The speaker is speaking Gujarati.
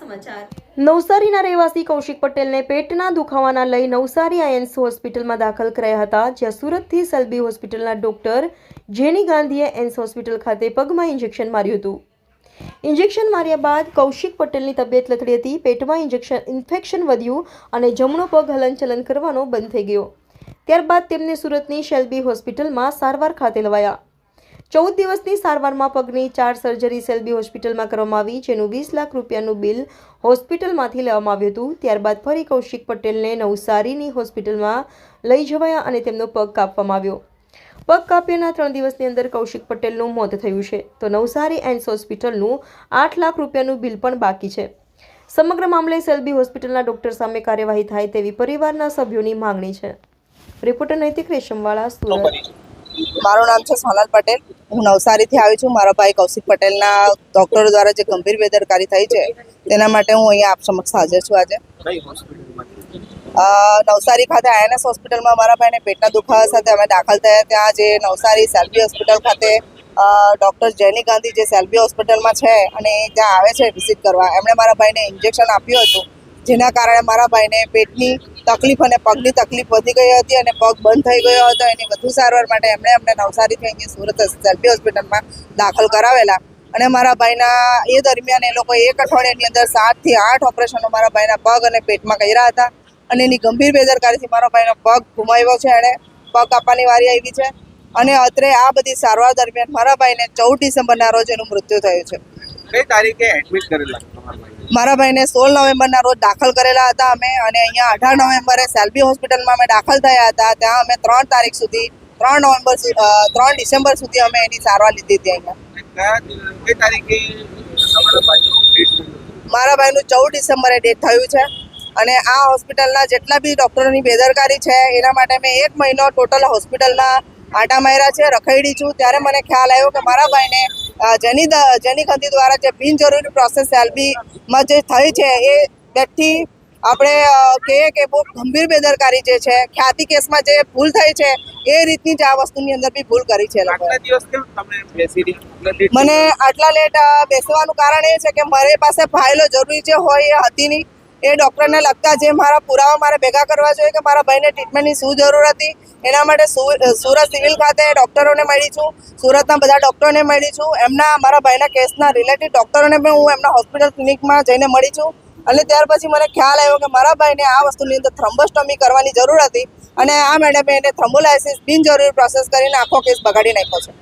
સમાચાર. નવસારીના રહેવાસી કૌશિક પટેલને પેટના દુખાવાના લઈ નવસારી આયન્સ હોસ્પિટલમાં દાખલ કરાયા હતા, જ્યાં સુરતથી સલબી હોસ્પિટલના ડોક્ટર જેની ગાંધીએ એન્સ હોસ્પિટલ ખાતે પગમાં ઇન્જેક્શન માર્યું હતું. ઇન્જેક્શન માર્યા બાદ કૌશિક પટેલની તબિયત લથડી હતી, પેટમાં ઇન્જેક્શન, ઇન્ફેક્શન વધ્યું અને જમણો પગ હલનચલન કરવાનો બંધ થઈ ગયો. ત્યારબાદ તેમને સુરતની શેલ્બી હોસ્પિટલમાં સારવાર ખાતે લવાયા. ચૌદ દિવસની સારવારમાં પગની ચાર સર્જરી સેલ્બી હોસ્પિટલમાં કરવામાં આવી, જેનું વીસ લાખ રૂપિયાનું બિલ હોસ્પિટલમાંથી લેવામાં આવ્યું હતું. ત્યારબાદ ફરી કૌશિક પટેલને નવસારીની હોસ્પિટલમાં લઈ જવાયા અને તેમનો પગ કાપવામાં આવ્યો. પગ કાપ્યાના ત્રણ દિવસની અંદર કૌશિક પટેલનું મોત થયું છે. તો નવસારી એન્સ હોસ્પિટલનું આઠ લાખ રૂપિયાનું બિલ પણ બાકી છે. સમગ્ર મામલે સેલ્બી હોસ્પિટલના ડોક્ટર સામે કાર્યવાહી થાય તેવી પરિવારના સભ્યોની માંગણી છે. રિપોર્ટર નૈતિક રેશમવાળા, સુરત. મારું નામ છે સોનલ પટેલ. હું નવસારીથી આવી છું. મારા ભાઈ કૌશિક પટેલના ડોક્ટરો દ્વારા જે ગંભીર બેદરકારી થઈ છે તેના માટે હું અહીંયા આપ સમક્ષ હાજર છું આજે. નવસારી ખાતે આઈએનએસ હોસ્પિટલમાં મારા ભાઈને પેટના દુખાવા સાથે અમે દાખલ થયા. ત્યાં જે નવસારી સેલ્બી હોસ્પિટલ ખાતે ડૉક્ટર જૈની ગાંધી જે સેલ્બી હોસ્પિટલમાં છે અને ત્યાં આવે છે વિઝિટ કરવા. એમણે મારા ભાઈને ઇન્જેક્શન આપ્યું હતું. જેના કારણે મારા ભાઈને પેટની તકલીફ અને પગની તકલીફ વધી ગઈ હતી અને પગ બંધ થઈ ગયો હતો. એની વધુ સારવાર માટે એમણે અમને નવસારીથી અહીંયા સુરત સેલ્ફી હોસ્પિટલમાં દાખલ કરાવેલા. અને મારા ભાઈના એ દરમિયાન એ લોકો એક અઠવાડિયાની અંદર સાતથી આઠ ઓપરેશનો મારા ભાઈના પગ અને પેટમાં કર્યા હતા. અને એની ગંભીર બેદરકારીથી મારો ભાઈનો પગ ગુમાવ્યો છે. એણે પગ કાપવાની વારી આવી છે. અને અત્રે આ બધી સારવાર દરમિયાન મારા ભાઈને ચૌદ ડિસેમ્બરના રોજ એનું મૃત્યુ થયું છે. કઈ તારીખે એડમિટ કરેલા મારા ભાઈને સોળ નવેમ્બરના રોજ દાખલ કરેલા હતા અમે અને અહીંયા અઢાર નવેમ્બરે સેલ્બી હોસ્પિટલમાં અમે દાખલ થયા હતા. ત્યાં અમે ત્રણ તારીખ સુધી ત્રણ નવેમ્બર ત્રણ ડિસેમ્બર સુધી અમે એની સારવાર લીધી હતી અહીંયા. મારા ભાઈનું ચૌદ ડિસેમ્બરે ડેટ થયું છે અને આ હોસ્પિટલના જેટલા બી ડૉક્ટરોની બેદરકારી છે એના માટે મેં એક મહિનો ટોટલ હોસ્પિટલના આંટા માર્યા છે રખાઈડી છું. ત્યારે મને ખ્યાલ આવ્યો કે મારા ભાઈને જેની જેની ગંદી દ્વારા જે બિનજરૂરી પ્રોસેસ એલબીમાં જે થઈ છે એ બેઠી આપણે કહીએ કે બહુ ગંભીર બેદરકારી જે છે ખ્યાતિ કેસમાં જે ભૂલ થઈ છે એ રીતની જ આ વસ્તુની અંદર બી ભૂલ કરી છે મને આટલા લેટ બેસવાનું કારણ એ છે કે મારી પાસે ફાઇલો જરૂરી જે હોય એ હતી નહીં. એ ડૉક્ટરને લગતા જે મારા પુરાવા મારે ભેગા કરવા જોઈએ કે મારા ભાઈને ટ્રીટમેન્ટની શું જરૂર હતી, એના માટે સુરત સિવિલ ખાતે ડૉક્ટરોને મળી છું, સુરતના બધા ડૉક્ટરોને મળી છું, એમના, મારા ભાઈના કેસના રિલેટેડ ડૉક્ટરોને પણ હું એમના હોસ્પિટલ ક્લિનિકમાં જઈને મળી છું, અને ત્યાર પછી મને ખ્યાલ આવ્યો કે મારા ભાઈને આ વસ્તુની અંદર થ્રમ્બોસ્ટોમી કરવાની જરૂર હતી, અને આ મેડમે એને થ્રમ્બોલાઇસિસ બિનજરૂરી પ્રોસેસ કરીને આખો કેસ બગાડી નાખ્યો છે.